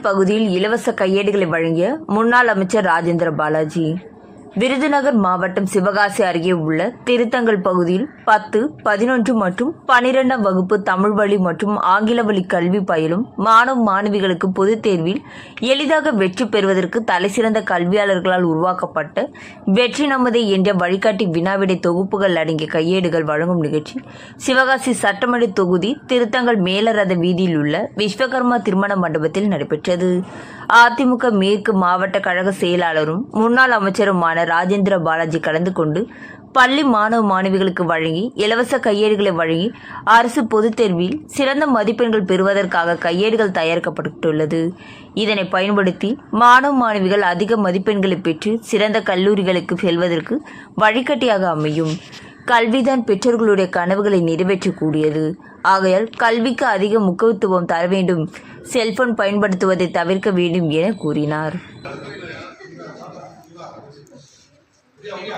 பகுதியில் இலவச கையேடுகளை வழங்கிய முன்னாள் அமைச்சர் ராஜேந்திர பாலாஜி. விருதுநகர் மாவட்டம் சிவகாசி அருகே உள்ள திருத்தங்கல் பகுதியில் பத்து பதினொன்று மற்றும் பனிரெண்டாம் வகுப்பு தமிழ் வழி மற்றும் ஆங்கில வழி கல்வி பயிலும் மாணவ மாணவிகளுக்கு பொதுத் தேர்வில் எளிதாக வெற்றி பெறுவதற்கு தலைசிறந்த கல்வியாளர்களால் உருவாக்கப்பட்ட வெற்றி நமதே என்ற வழிகாட்டி வினாவிடை தொகுப்புகள் அடங்கிய கையேடுகள் வழங்கும் நிகழ்ச்சி சிவகாசி சட்டமன்ற தொகுதி திருத்தங்கல் மேலரத வீதியில் உள்ள விஸ்வகர்மா திருமண மண்டபத்தில் நடைபெற்றது. அதிமுக மேற்கு மாவட்ட கழக செயலாளரும் முன்னாள் அமைச்சருமான ராஜேந்திர பாலாஜி கலந்து கொண்டு பள்ளி மாணவ மாணவிகளுக்கு வழங்கி இலவச கையேடுகளை வழங்கி அரசு பொதுத் தேர்வில் சிறந்த மதிப்பெண்கள் பெறுவதற்காக கையேடுகள் தயாரிக்கப்பட்டுள்ளது. இதனை பயன்படுத்தி மாணவ மாணவிகள் அதிக மதிப்பெண்களை பெற்று சிறந்த கல்லூரிகளுக்கு செல்வதற்கு வழிகாட்டியாக அமையும். கல்விதான் பெற்றோர்களுடைய கனவுகளை நிறைவேற்றக்கூடியது. ஆகையால் கல்விக்கு அதிக முக்கியத்துவம் தர வேண்டும். செல்போன் பயன்படுத்துவதை தவிர்க்க வேண்டும் என கூறினார். அவங்க